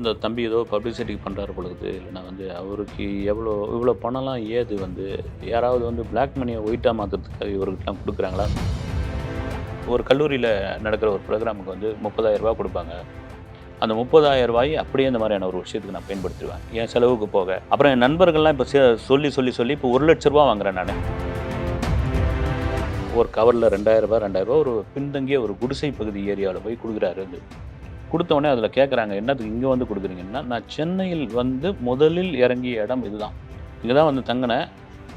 இந்த தம்பி ஏதோ பப்ளிசிட்டிக்கு பண்ணுறாரு பொழுது இல்லைனா வந்து அவருக்கு எவ்வளோ இவ்வளோ பணம்லாம் ஏது வந்து யாராவது வந்து பிளாக் மணியை ஒயிட்டாக மாற்றுறதுக்காக இவருக்கெல்லாம் கொடுக்குறாங்களா? ஒரு கல்லூரியில் நடக்கிற ஒரு ப்ரோக்ராமுக்கு வந்து முப்பதாயிரம் ரூபாய் கொடுப்பாங்க. அந்த முப்பதாயிரம் ரூபாய் அப்படியே இந்த மாதிரியான ஒரு விஷயத்துக்கு நான் பயன்படுத்திடுவேன். என் செலவுக்கு போக. அப்புறம் என் நண்பர்கள்லாம் இப்போ சொல்லி சொல்லி சொல்லி இப்போ ஒரு லட்ச ரூபா வாங்குறேன் நான். ஒரு கவரில் ரெண்டாயிரம் ரூபாய் ரெண்டாயிரம் ஒரு பின்தங்கிய ஒரு குடிசை பகுதி ஏரியாவில் போய் கொடுக்குறாரு வந்து. கொடுத்தவொடனே அதில் கேட்குறாங்க என்னத்துக்கு இங்கே வந்து கொடுக்குறீங்கன்னா நான் சென்னையில் வந்து முதலில் இறங்கிய இடம் இதுதான். இங்கே தான் வந்து தங்கினேன்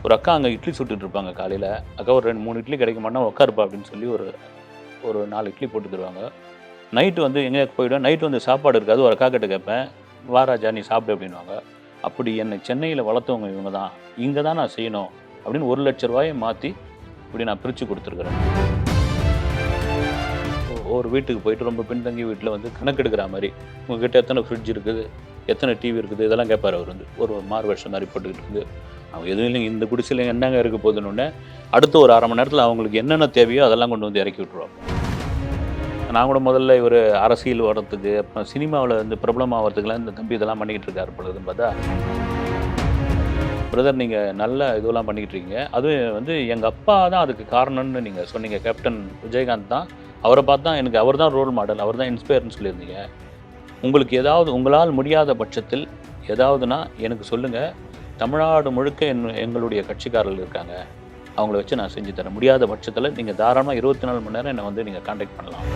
ஒரு அக்கா அங்கே இட்லி சுட்டுட்டு இருப்பாங்க காலையில். அக்கா ஒரு ரெண்டு மூணு இட்லி கிடைக்க மாட்டா உட்காருப்பா அப்படின்னு சொல்லி ஒரு ஒரு நாலு இட்லி போட்டு தருவாங்க. நைட்டு வந்து எங்கேயாவது போயிடுவேன் நைட்டு வந்து சாப்பாடு இருக்காது ஒரு அக்கா கிட்ட கேட்பேன் வாராஜா நீ சாப்பிடு அப்படின்வாங்க அப்படி என்னை சென்னையில் வளர்த்தவங்க இவங்க தான் இங்கே தான் நான் செய்யணும் அப்படின்னு ஒரு லட்ச ரூபாயை மாற்றி இப்படி நான் பிரித்து கொடுத்துருக்குறேன். ஒரு வீட்டுக்கு போயிட்டு ரொம்ப பின்தங்கிய வீட்டில் வந்து கணக்கெடுக்கிற மாதிரி உங்ககிட்ட எத்தனை ஃப்ரிட்ஜ் இருக்குது எத்தனை டிவி இருக்குது இதெல்லாம் கேட்பார் அவர் வந்து. ஒரு மாறு வருஷம் மாதிரி போட்டுக்கிட்டு இருக்குது அவங்க எதுவும் இல்லைங்க இந்த குடிசையில் என்னங்க இருக்க போகுதுன்னு அடுத்த ஒரு அரை மணி நேரத்தில் அவங்களுக்கு என்னென்ன தேவையோ அதெல்லாம் கொண்டு வந்து இறக்கி விட்ருவாங்க நான் கூட முதல்ல இவர் அரசியல் வர்றதுக்கு அப்புறம் சினிமாவில் வந்து பிரபலமாகிறதுக்குலாம் இந்த தம்பி இதெல்லாம் பண்ணிக்கிட்டு இருக்காரு பொழுதுன்னு பார்த்தா பிரதர் நீங்கள் நல்ல இதெல்லாம் பண்ணிக்கிட்டு இருக்கீங்க. அதுவும் வந்து எங்கள் அப்பா தான் அதுக்கு காரணம்னு நீங்கள் சொன்னீங்க. கேப்டன் விஜயகாந்த் தான். அவரை பார்த்து தான் எனக்கு அவர் தான் ரோல் மாடல் அவர் தான் இன்ஸ்பயர்னு சொல்லியிருந்தீங்க. உங்களுக்கு ஏதாவது உங்களால் முடியாத பட்சத்தில் ஏதாவதுனா எனக்கு சொல்லுங்கள் தமிழ்நாடு முழுக்க என் எங்களுடைய கட்சிக்காரர்கள் இருக்காங்க. அவங்கள வச்சு நான் செஞ்சு தரேன். முடியாத பட்சத்தில் நீங்கள் தாராளமாக இருபத்தி நாலு மணி நேரம் என்னை வந்து நீங்கள் காண்டாக்ட் பண்ணலாம்.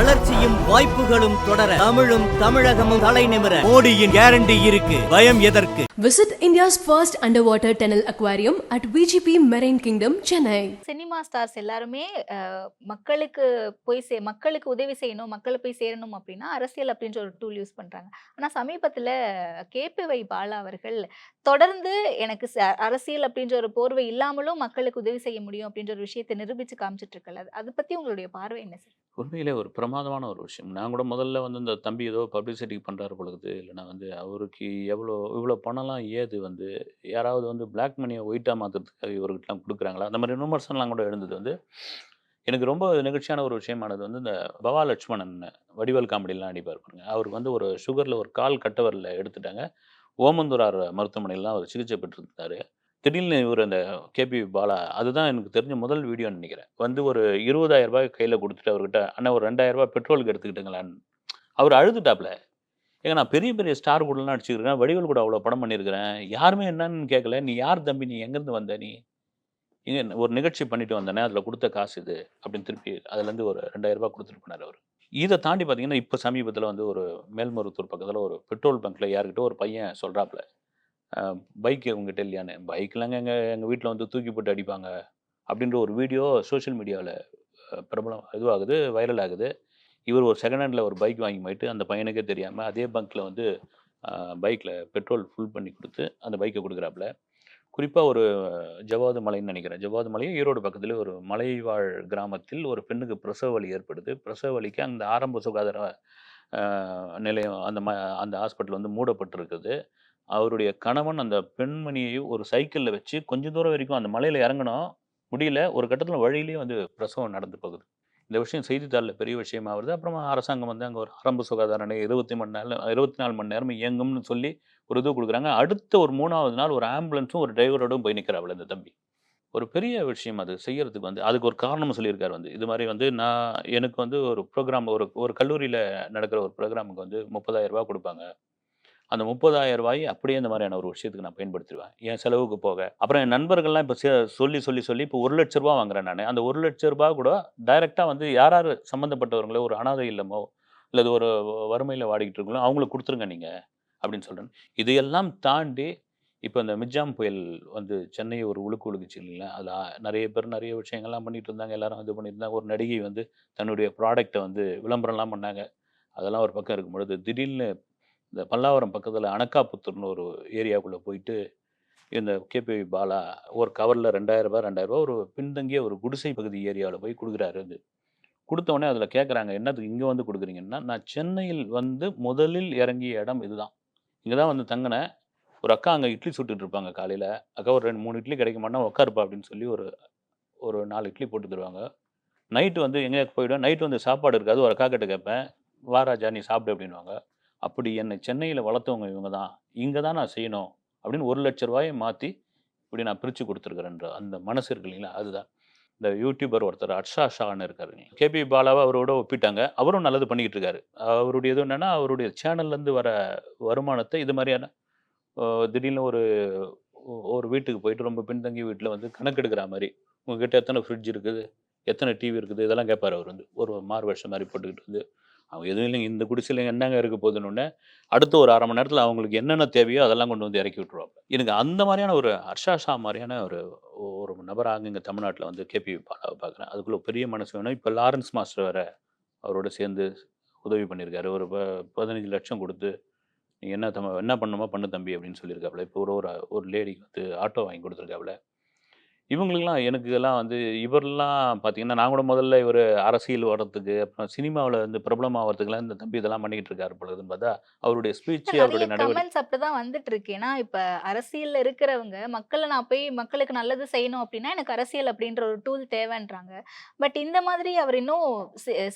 வளர்ச்சியும் வாய்ப்புகளும் தொடர தமிழும் தமிழகமும் தலை நிமிர. மோடியின் கேரண்டி இருக்கு. பயம் எதற்கு? Visit India's first underwater tunnel aquarium at VGP Marine Kingdom, Chennai. Cinema stars எல்லாருமே மக்களுக்கு போய் சே மக்களுக்கு உதவி செய்யணும் மக்களை போய் சேரணும் அப்படின்னா அரசியல் அப்படின்ற ஒரு டூல் யூஸ் பண்றாங்க. ஆனா சமீபத்துல கேபிவை பாலா அவர்கள் தொடர்ந்து எனக்கு ச- அரசியல் அப்படின்ற ஒரு போர்வை இல்லாமலும் மக்களுக்கு உதவி செய்ய முடியும் அப்படின்ற ஒரு விஷயத்தை நிரூபிச்சு காமிச்சிட்டு இருக்கல அதை பத்தி உங்களுடைய பார்வை என்ன சார் உண்மையிலே ஒரு பிரமாதமான ஒரு விஷயம். நான் கூட முதல்ல வந்து இந்த தம்பி ஏதோ பப்ளிசிட்டிக்கு பண்ணுறாரு பொழுது இல்லைனா வந்து அவருக்கு எவ்வளோ இவ்வளோ பணம்லாம் ஏது வந்து யாராவது வந்து பிளாக் மணியை ஒயிட்டாக மாற்றுறதுக்காக இவர்கிட்டலாம் கொடுக்குறாங்களா? அந்த மாதிரி விமர்சனம்லாம் கூட எழுந்தது வந்து எனக்கு ரொம்ப நிகழ்ச்சியான ஒரு விஷயமானது வந்து இந்த பவா லட்சுமணன் வடிவல் காமெடியெலாம் அடிப்பார் பாருங்க. அவருக்கு வந்து ஒரு சுகரில் ஒரு கால் கட்டவரில் எடுத்துட்டாங்க. ஓமந்தூரார் மருத்துவமனையிலாம் அவர் சிகிச்சை பெற்றிருந்தார். திடீர்னு இவர் அந்த கேபி பாலா அதுதான் எனக்கு தெரிஞ்ச முதல் வீடியோன்னு நினைக்கிறேன். வந்து ஒரு இருபதாயிரம் ரூபாய் கையில் கொடுத்துட்டு அவர்கிட்ட அண்ணா ஒரு ரெண்டாயிரம் ரூபாய் பெட்ரோலுக்கு எடுத்துக்கிட்டுங்களான்னு. அவர் அழுதுட்டாப்ல. ஏங்க நான் பெரிய பெரிய ஸ்டார் கூடலாம் அடிச்சுக்கிறேன் வடிவல் கூட அவ்வளோ படம் பண்ணியிருக்கிறேன். யாருமே என்னன்னு கேட்கல நீ யார் தம்பி? நீ எங்கேருந்து வந்த நீ? இங்கே ஒரு நிகழ்ச்சி பண்ணிட்டு வந்தேனே அதில் கொடுத்த காசு இது அப்படின்னு திருப்பி அதுலேருந்து ஒரு ரெண்டாயிரம் ரூபாய் கொடுத்துட்டு போனார் அவர். இதை தாண்டி பார்த்தீங்கன்னா இப்போ சமீபத்தில் வந்து ஒரு மேல்மருவத்தூர் பக்கத்தில் ஒரு பெட்ரோல் பங்க்கில் யார்கிட்ட ஒரு பையன் சொல்கிறாப்புல பைக்கு உங்ககிட்ட இல்லையான்னு? பைக்லாங்க எங்கள் எங்கள் வீட்டில் வந்து தூக்கி போட்டு அடிப்பாங்க. அப்படின்ற ஒரு வீடியோ சோஷியல் மீடியாவில் பிரபலம் இதுவாகுது வைரல் ஆகுது. இவர் ஒரு செகண்ட் ஹேண்டில் ஒரு பைக் வாங்கி போயிட்டு அந்த பையனுக்கே தெரியாமல் அதே பங்க்கில் வந்து பைக்கில் பெட்ரோல் ஃபுல் பண்ணி கொடுத்து அந்த பைக்கை கொடுக்குறாப்புல. குறிப்பாக ஒரு ஜவாது மலைன்னு நினைக்கிறேன். ஜவாது மலையும் ஈரோடு பக்கத்தில் ஒரு மலைவாழ் கிராமத்தில் ஒரு பெண்ணுக்கு பிரசவ வலி ஏற்படுது. பிரசவ வலிக்கு அந்த ஆரம்ப சுகாதார நிலையம் அந்த ம அந்த ஹாஸ்பிட்டல் வந்து மூடப்பட்டிருக்குது. அவருடைய கணவன் அந்த பெண்மணியை ஒரு சைக்கிளில் வச்சு கொஞ்ச தூரம் வரைக்கும் அந்த மலையில் இறங்கணும் முடியல ஒரு கட்டத்தில் வழியிலேயே வந்து பிரசவம் நடந்து போகுது. இந்த விஷயம் செய்தித்தாளில் பெரிய விஷயமா வருது அப்புறமா அரசாங்கம் வந்து அங்கே ஒரு ஆரம்ப சுகாதார நிலையம் இருபத்தி மணி நேரம் இருபத்தி நாலு மணி நேரம் இயங்கும்னு சொல்லி ஒரு இது கொடுக்குறாங்க. அடுத்த ஒரு மூணாவது நாள் ஒரு ஆம்புலன்ஸும் ஒரு டிரைவரோடும் போய் நிற்கிறாள் இந்த தம்பி. ஒரு பெரிய விஷயம் அது செய்யறதுக்கு வந்து அதுக்கு ஒரு காரணமும் சொல்லியிருக்காரு வந்து. இது மாதிரி வந்து நான் எனக்கு வந்து ஒரு ப்ரோக்ராம் ஒரு ஒரு கல்லூரியில் நடக்கிற ஒரு ப்ரோக்ராமுக்கு வந்து முப்பதாயிரம் ரூபா கொடுப்பாங்க. அந்த முப்பதாயிரம் ரூபாய் அப்படியே இந்த மாதிரியான ஒரு விஷயத்துக்கு நான் பயன்படுத்திடுவேன். என் செலவுக்கு போக. அப்புறம் என் நண்பர்கள்லாம் இப்போ சொல்லி சொல்லி சொல்லி இப்போ ஒரு லட்ச ரூபா வாங்குறேன் நான். அந்த ஒரு லட்ச ரூபாய் கூட டைரெக்டாக வந்து யார் யார் சம்மந்தப்பட்டவங்களோ ஒரு அனாதை இல்லமோ இல்லை ஒரு வறுமையில் வாடிக்கிட்டு இருக்கங்களோ அவங்களுக்கு கொடுத்துருங்க நீங்கள் அப்படின்னு சொல்கிறேன் இதையெல்லாம் தாண்டி இப்போ இந்த மிஜாம் புயல் வந்து சென்னையை ஒரு உழுக்கு உழுக்குச்சு இல்லைங்களா? அதில் நிறைய பேர் நிறைய விஷயங்கள்லாம் பண்ணிட்டு இருந்தாங்க. எல்லாரும் இது பண்ணியிருந்தாங்க ஒரு நடிகை வந்து தன்னுடைய ப்ராடக்டை வந்து விளம்பரம்லாம் பண்ணாங்க. அதெல்லாம் ஒரு பக்கம் இருக்கும் பொழுது திடீர்னு இந்த பல்லாவரம் பக்கத்தில் அணக்காப்புத்தூர்னு ஒரு ஏரியாவுக்குள்ளே போயிட்டு இந்த கேபி பாலா ஒரு கவரில் ரெண்டாயிரரூபா ரெண்டாயிரரூபா ஒரு பின்தங்கிய ஒரு குடிசை பகுதி ஏரியாவில் போய் கொடுக்குறாரு அது. கொடுத்தோடனே அதில் கேட்குறாங்க என்னத்துக்கு இங்கே வந்து கொடுக்குறீங்கன்னா நான் சென்னையில் வந்து முதலில் இறங்கிய இடம் இதுதான். இங்கே தான் வந்து தங்கினேன் ஒரு அக்கா அங்கே இட்லி சுட்டுட்டு இருப்பாங்க காலையில். அக்கா ஒரு ரெண்டு மூணு இட்லி கிடைக்க மாட்டேன் உட்காருப்பா அப்படின்னு சொல்லி ஒரு ஒரு நாலு இட்லி போட்டு தருவாங்க. நைட்டு வந்து எங்கேயாவது போயிடும் நைட்டு வந்து சாப்பாடு இருக்காது. ஒரு அக்கா கிட்ட கேட்பேன். வாராஜா நீ சாப்பிடு அப்படின்னுவாங்க. அப்படி என்னை சென்னையில் வளர்த்தவங்க இவங்க தான் இங்கே தான் நான் செய்யணும் அப்படின்னு ஒரு லட்ச ரூபாயை மாற்றி இப்படி நான் பிரித்து கொடுத்துருக்குறேன்ற அந்த மனசு இருக்கு இல்லைங்களா? அதுதான். இந்த யூடியூபர் ஒருத்தர் அர்ஷா ஷான்னு இருக்காரு கேபி பாலாவை அவரோட ஒப்பிட்டாங்க. அவரும் நல்லது பண்ணிக்கிட்டு இருக்காரு. அவருடைய இது என்னென்னா அவருடைய சேனல்லேருந்து வர வருமானத்தை இது மாதிரியான திடீர்னு ஒரு ஒரு வீட்டுக்கு போயிட்டு ரொம்ப பின்தங்கிய வீட்டில் வந்து கணக்கெடுக்கிற மாதிரி உங்ககிட்ட எத்தனை ஃப்ரிட்ஜ் இருக்குது? எத்தனை டிவி இருக்குது? இதெல்லாம் கேட்பார் அவர் வந்து. ஒரு மாறு வருஷம் மாதிரி போட்டுக்கிட்டு வந்து அவங்க எதுவும் இல்லைங்க. இந்த குடிசையில் என்னங்க இருக்க போகுதுன்னு அடுத்த ஒரு அரை மணி நேரத்தில் அவங்களுக்கு என்னென்ன தேவையோ அதெல்லாம் கொண்டு வந்து இறக்கி விட்டுருவாங்க. எனக்கு அந்த மாதிரியான ஒரு ஹர்ஷா ஷா மாதிரியான ஒரு ஒரு நபராக இங்கே தமிழ்நாட்டில் வந்து கேபி பாலாவை பார்க்குறேன் அதுக்குள்ள பெரிய மனசு வேணும். இப்போ லாரன்ஸ் மாஸ்டர் வேற அவரோட சேர்ந்து உதவி பண்ணியிருக்காரு. ஒரு ப- பதினஞ்சு லட்சம் கொடுத்து நீ என்ன தம் என்ன பண்ணுமோ பண்ணு தம்பி அப்படின்னு சொல்லியிருக்காப்புல. இப்போ ஒரு ஒரு ஒரு லேடிக்கு வந்து ஆட்டோ வாங்கி கொடுத்துருக்காப்புல. இவங்களுக்கெல்லாம் எனக்கு எல்லாம் வந்து இவரெல்லாம் பார்த்தீங்கன்னா நான் கூட முதல்ல இவர் அரசியல் வர்றதுக்கு அப்புறம் சினிமாவில் வந்து பிரபலம் ஆகிறதுக்குலாம் இந்த தம்பி இதெல்லாம் பண்ணிக்கிட்டு இருக்காரு பொழுதுன்னு பார்த்தா அவருடைய ஸ்பீச் அவருடைய நடவடிக்கை அப்படிதான் வந்துட்டு இருக்கு ஏன்னா இப்ப அரசியல்ல இருக்கிறவங்க மக்களை நான் போய் மக்களுக்கு நல்லது செய்யணும் அப்படின்னா எனக்கு அரசியல் அப்படின்ற ஒரு டூல் தேவைன்றாங்க. பட் இந்த மாதிரி அவர் இன்னும்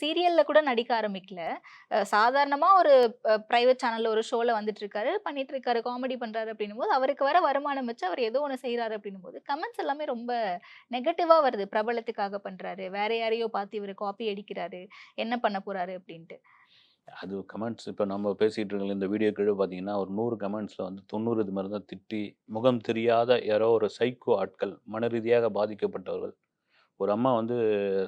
சீரியல்ல கூட நடிக்க ஆரம்பிக்கல. அஹ் சாதாரணமா ஒரு பிரைவேட் சேனல்ல ஒரு ஷோல வந்துட்டு இருக்காரு பண்ணிட்டு இருக்காரு காமெடி பண்றாரு அப்படின்னும் போது அவருக்கு வர வருமானம் வச்சு அவர் ஏதோ ஒன்று செய்யறாரு அப்படின்னும் போது கமெண்ட்ஸ் எல்லாமே ரொம்ப ரொம்ப நெகட்டிவா வருது. பிரபலத்துக்காக பண்றாரு. வேற யாரையோ பார்த்து இவர் காப்பி அடிக்கிறாரு. என்ன பண்ண போறாரு அப்படின்ட்டு. அது கமெண்ட்ஸ் இப்போ நம்ம பேசிகிட்டு இருக்க இந்த வீடியோ கீழே பார்த்தீங்கன்னா ஒரு நூறு கமெண்ட்ஸில் வந்து தொண்ணூறு இது மாதிரி தான் திட்டி முகம் தெரியாத யாரோ ஒரு சைக்கோ ஆட்கள் மன ரீதியாக பாதிக்கப்பட்டவர்கள். ஒரு அம்மா வந்து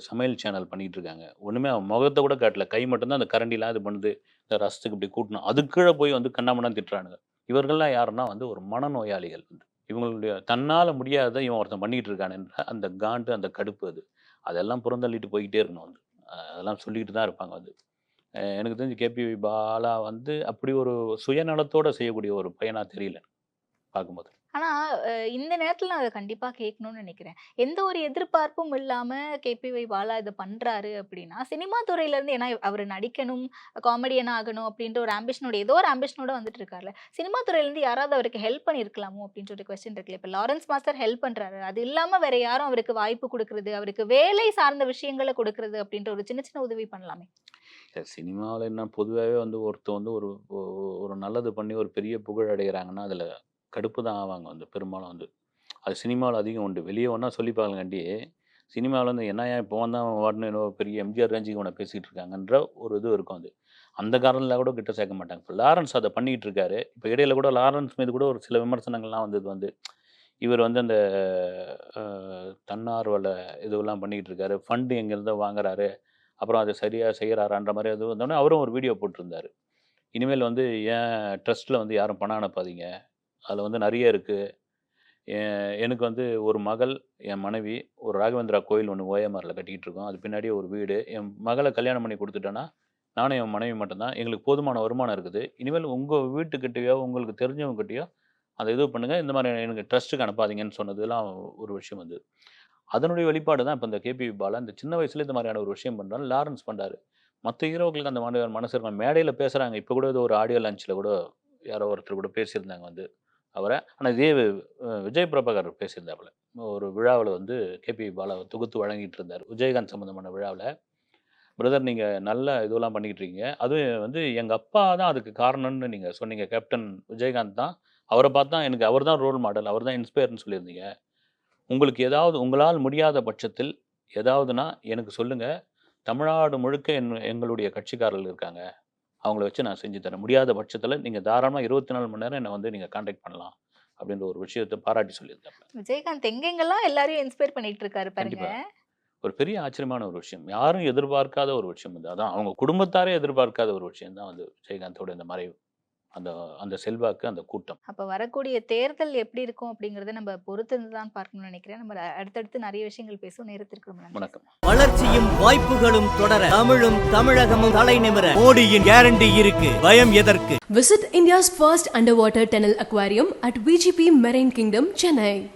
சமையல் சேனல் பண்ணிகிட்டு இருக்காங்க. ஒன்றுமே அவன் முகத்தை கூட காட்டல. கை மட்டும்தான் அந்த கரண்டிலாம் இது பண்ணுது. இந்த ரசத்துக்கு இப்படி கூட்டணும் அது கீழே போய் வந்து கண்ணாமண்ணா திட்டுறானுங்க. இவர்கள்லாம் யாருன்னா வந்து ஒரு மனநோயாளிகள் வந்து. இவங்களுடைய தன்னால் முடியாத இவன் ஒருத்தன் பண்ணிக்கிட்டு இருக்கானுன்ற அந்த காண்டு அந்த கடுப்பு அது. அதெல்லாம் புறந்தள்ளிட்டு போய்கிட்டே இருக்கணும் வந்து அதெல்லாம் சொல்லிக்கிட்டு தான் இருப்பாங்க வந்து எனக்கு தெரிஞ்சு கேபி பாலா வந்து அப்படி ஒரு சுயநலத்தோடு செய்யக்கூடிய ஒரு பையனாக தெரியல பார்க்கும்போது. ஆனால் இந்த நேரத்தில் நான் அதை கண்டிப்பாக கேட்கணும்னு நினைக்கிறேன். எந்த ஒரு எதிர்பார்ப்பும் இல்லாமல் கேபிவை பாலா இதை பண்ணுறாரு அப்படின்னா சினிமா துறையிலேருந்து ஏன்னா அவர் நடிக்கணும் காமெடியன் ஆகணும் அப்படின்ற ஒரு ஆம்பிஷனோட ஏதோ ஒரு ஆம்பிஷனோட வந்துட்டு இருக்காருல்ல. சினிமா துறையிலேருந்து யாராவது அவருக்கு ஹெல்ப் பண்ணியிருக்கலாமோ அப்படின்ற ஒரு கொஸ்டின் இருக்குல்ல. இப்போ லாரன்ஸ் மாஸ்டர் ஹெல்ப் பண்ணுறாரு அது இல்லாமல் வேற யாரும் அவருக்கு வாய்ப்பு கொடுக்குறது அவருக்கு வேலை சார்ந்த விஷயங்களை கொடுக்குறது அப்படின்ற ஒரு சின்ன சின்ன உதவி பண்ணலாமே. சினிமாவில் என்ன பொதுவாகவே வந்து ஒருத்தர் வந்து ஒரு ஒரு நல்லது பண்ணி ஒரு பெரிய புகழ் அடைகிறாங்கன்னா அதில் கடுப்பு தான் ஆவாங்க வந்து பெரும்பாலும் வந்து. அது சினிமாவில் அதிகம் உண்டு. வெளியே ஒன்றா சொல்லி பார்க்கலாண்டி சினிமாவில் வந்து என்ன ஏன் இப்போ தான் வாட்டினு என்னோ பெரிய எம்ஜிஆர் ரேஞ்சுக்கு உன பேசிகிட்டு இருக்காங்கன்ற ஒரு இது இருக்கும் அது. அந்த காரணத்தில் கூட கிட்ட சேர்க்க மாட்டாங்க. இப்போ லாரன்ஸ் அதை பண்ணிகிட்டு இருக்காரு. இப்போ இடையில கூட லாரன்ஸ் மீது கூட ஒரு சில விமர்சனங்கள்லாம் வந்தது வந்து. இவர் வந்து அந்த தன்னார்வல இதுவெல்லாம் பண்ணிக்கிட்டு இருக்காரு. ஃபண்டு எங்கேருந்தோ வாங்குறாரு. அப்புறம் அதை சரியாக செய்கிறாரான்ற மாதிரி அது வந்தோடனே அவரும் ஒரு வீடியோ போட்டிருந்தார். இனிமேல் வந்து ஏன் ட்ரஸ்ட்டில் வந்து யாரும் பணம் அனுப்பாதீங்க. அதில் வந்து நிறைய இருக்குது எனக்கு வந்து ஒரு மகள் என் மனைவி ஒரு ராகவேந்திரா கோயில் ஒன்று ஓஎம்ஆரில் கட்டிக்கிட்டு இருக்கோம் அது பின்னாடி ஒரு வீடு. என் மகளை கல்யாணம் பண்ணி கொடுத்துட்டேன்னா நானும் என் மனைவி மட்டும்தான் எங்களுக்கு போதுமான வருமானம் இருக்குது. இனிமேல் உங்கள் வீட்டுக்கிட்டேயோ உங்களுக்கு தெரிஞ்சவங்ககிட்டயோ அந்த இது பண்ணுங்கள் இந்த மாதிரி எனக்கு ட்ரஸ்ட்டுக்கு அனுப்பாதீங்கன்னு சொன்னதுலாம் ஒரு விஷயம் வந்து. அதனுடைய வெளிப்பாடு தான் இப்போ இந்த கேபி பாலா. இந்த சின்ன வயசுல இந்த மாதிரியான ஒரு விஷயம் பண்ணுறாரு லாரன்ஸ் பண்ணுறாரு மற்ற ஹீரோக்களுக்கு அந்த மாதிரி மனசு இருக்கும் மேடையில் பேசுகிறாங்க இப்போ கூட ஏதோ ஒரு ஆடியோ லஞ்சில் கூட யாரோ ஒருத்தர் கூட பேசியிருந்தாங்க வந்து. அவரை. ஆனால் இதே விஜய் பிரபாகர் பேசியிருந்தாப்புல. ஒரு விழாவில் வந்து கேபி பாலா தொகுத்து வழங்கிட்டு இருந்தார் விஜயகாந்த் சம்மந்தமான விழாவில். பிரதர் நீங்கள் நல்ல இதெல்லாம் பண்ணிக்கிட்டு இருக்கீங்க அதுவும் வந்து எங்கள் அப்பா தான் அதுக்கு காரணம்னு நீங்கள் சொன்னீங்க. கேப்டன் விஜயகாந்த் தான். அவரை பார்த்தா எனக்கு அவர் தான் ரோல் மாடல் அவர் தான் இன்ஸ்பயர்னு சொல்லியிருந்தீங்க. உங்களுக்கு ஏதாவது உங்களால் முடியாத பட்சத்தில் ஏதாவதுனா எனக்கு சொல்லுங்கள் தமிழ்நாடு முழுக்க என் எங்களுடைய கட்சிக்காரர்கள் இருக்காங்க. அவங்கள வச்சு நான் செஞ்சு தரேன். முடியாத பட்சத்தில் நீங்கள் தாராளமாக இருபத்தி நாலு மணி நேரம் என்னை வந்து நீங்கள் காண்டாக்ட் பண்ணலாம் அப்படின்ற ஒரு விஷயத்தை பாராட்டி சொல்லியிருந்தாங்க விஜயகாந்த் எங்கெங்கெல்லாம் எல்லாரையும் இன்ஸ்பயர் பண்ணிட்டு இருக்காரு பாருங்க. ஒரு பெரிய ஆச்சரியமான ஒரு விஷயம். யாரும் எதிர்பார்க்காத ஒரு விஷயம் வந்து அதான் அவங்க குடும்பத்தாரே எதிர்பார்க்காத ஒரு விஷயம் தான் வந்து விஜயகாந்தோட இந்த மறைவு. அந்த அந்த செல்வாக்கு அந்த கூட்டம். அப்ப வரக்கூடிய தேர்தல் எப்படி இருக்கும் அப்படிங்கறத நம்ம பொறுத்து தான் பார்க்கணும்னு நினைக்கிறேன். நம்ம அடுத்தடுத்து நிறைய விஷயங்கள் பேசுவோம். நேரத்திற்கு. வணக்கம். வளர்ச்சியும் வாய்ப்புகளும் தொடர தமிழும் தமிழகமும் தலை நிமிர. மோடியின் கேரண்டி இருக்கு. பயம் எதற்கு? Visit India's first underwater tunnel aquarium at VGP Marine Kingdom, Chennai.